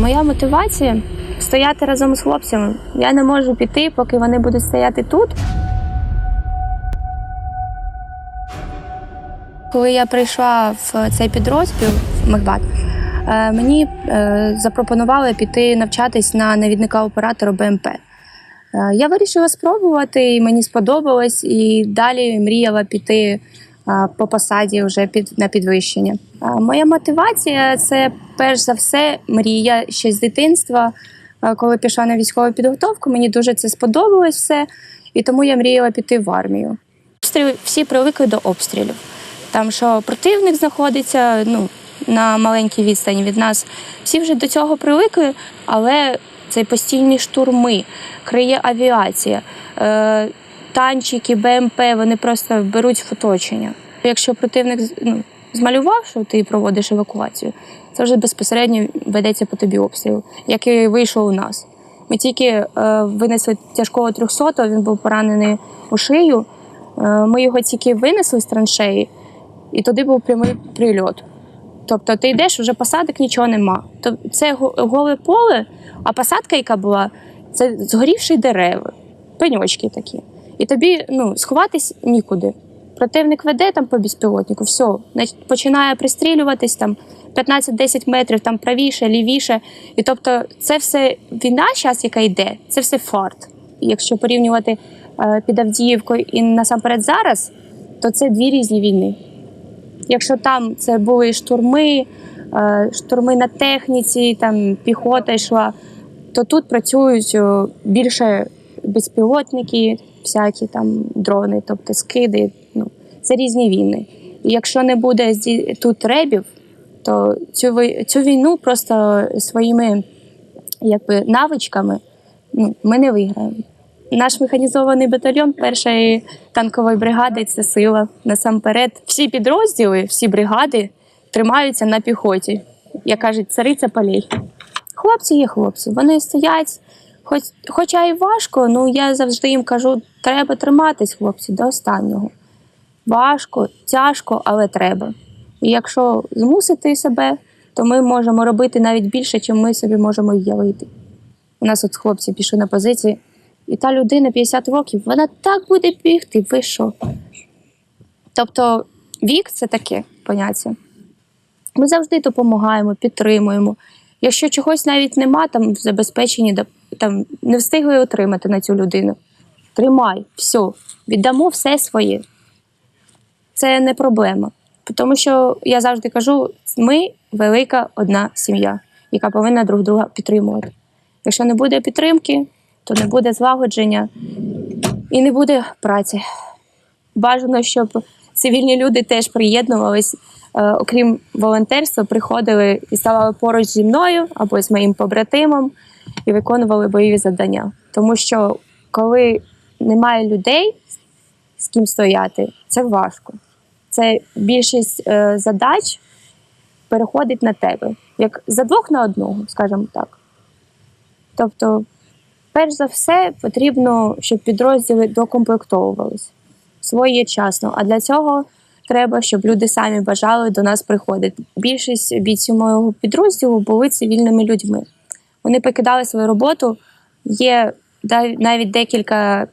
Моя мотивація стояти разом з хлопцями. Я не можу піти, поки вони будуть стояти тут. Коли я прийшла в цей підрозділ в Мехбат, е, мені е, запропонували піти навчатись на навідника оператора БМП. Е, Я вирішила спробувати, і мені сподобалось, і далі мріяла піти по посаді вже під, на підвищення. Моя мотивація це перш за все мрія ще з дитинства. Коли пішла на військову підготовку, мені дуже це сподобалось все, і тому я мріяла піти в армію. Обстріли всі привикли до обстрілів. Там що противник знаходиться ну, на маленькій відстані від нас. Всі вже до цього привикли, але це постійні штурми, криє авіація, е, танчики, БМП, вони просто беруть в оточення. Якщо противник ну, змалював, що ти проводиш евакуацію, це вже безпосередньо ведеться по тобі обстріл, який вийшов у нас. Ми тільки е, винесли тяжкого 300 він був поранений у шию. Е, Ми його тільки винесли з траншеї, і туди був прямий прильот. Тобто ти йдеш, вже посадок нічого нема. Тобто це голе поле, а посадка, яка була, це згорівші дерева, пеньочки такі. І тобі ну, сховатись нікуди. Противник веде там по безпілотнику, все, значить, починає пристрілюватись там 15-10 метрів, там правіше, лівіше. І тобто, це все війна, час, яка йде, це все фарт. І якщо порівнювати е, під Авдіївкою і насамперед зараз, то це дві різні війни. Якщо там це були штурми, е, штурми на техніці, там піхота йшла, то тут працюють більше безпілотники, всякі там дрони, тобто скиди. Ну, це різні війни. І якщо не буде тут ребів, то цю, цю війну просто своїми якби, навичками ну, ми не виграємо. Наш механізований батальйон першої танкової бригади це сила. Насамперед, всі підрозділи, всі бригади тримаються на піхоті, як кажуть, цариця полей. Хлопці є хлопці, вони стоять, хоч, хоча і важко, ну я завжди їм кажу, треба триматись, хлопці, до останнього. Важко, тяжко, але треба. І якщо змусити себе, то ми можемо робити навіть більше, чим ми собі можемо уявити. У нас от хлопці пішли на позиції, і та людина 50 років, вона так буде бігти, ви що? Тобто вік це таке поняття. Ми завжди допомагаємо, підтримуємо. Якщо чогось навіть нема, там да- там, не встигли отримати на цю людину. Тримай, все, віддамо все своє. Це не проблема. Тому що я завжди кажу: ми велика одна сім'я, яка повинна друг друга підтримувати. Якщо не буде підтримки, то не буде злагодження і не буде праці. Бажано, щоб цивільні люди теж приєднувались, е, окрім волонтерства, приходили і ставали поруч зі мною або з моїм побратимом і виконували бойові завдання. Тому що коли немає людей, з ким стояти, це важко. Це більшість е, задач переходить на тебе, як за двох на одного, скажімо так. Тобто, перш за все, потрібно, щоб підрозділи докомплектовувалися своєчасно. А для цього треба, щоб люди самі бажали до нас приходити. Більшість бійців моєго підрозділу були цивільними людьми. Вони покидали свою роботу. Є навіть декілька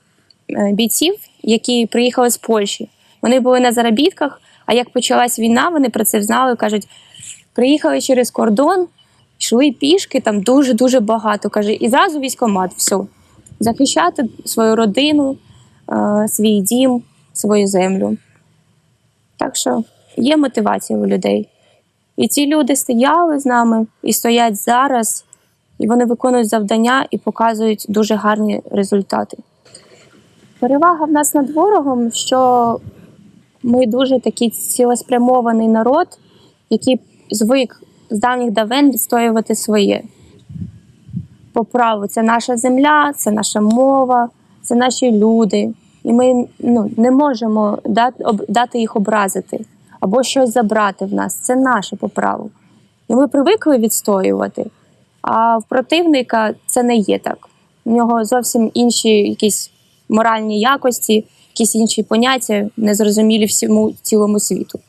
бійців, які приїхали з Польщі. Вони були на заробітках, а як почалась війна, вони про це знали, кажуть, приїхали через кордон, йшли пішки, там дуже-дуже багато. Каже, і зразу військомат, все. Захищати свою родину, е, свій дім, свою землю. Так що є мотивація у людей. І ці люди стояли з нами і стоять зараз, і вони виконують завдання і показують дуже гарні результати. Перевага в нас над ворогом, що ми дуже такий цілеспрямований народ, який звик з давніх давен відстоювати своє. По праву, це наша земля, це наша мова, це наші люди. І ми ну, не можемо дати, їх образити або щось забрати в нас. Це наше по праву. І ми привикли відстоювати, а в противника це не є так. У нього зовсім інші якісь моральні якості, якісь інші поняття, незрозумілі всьому цілому світу.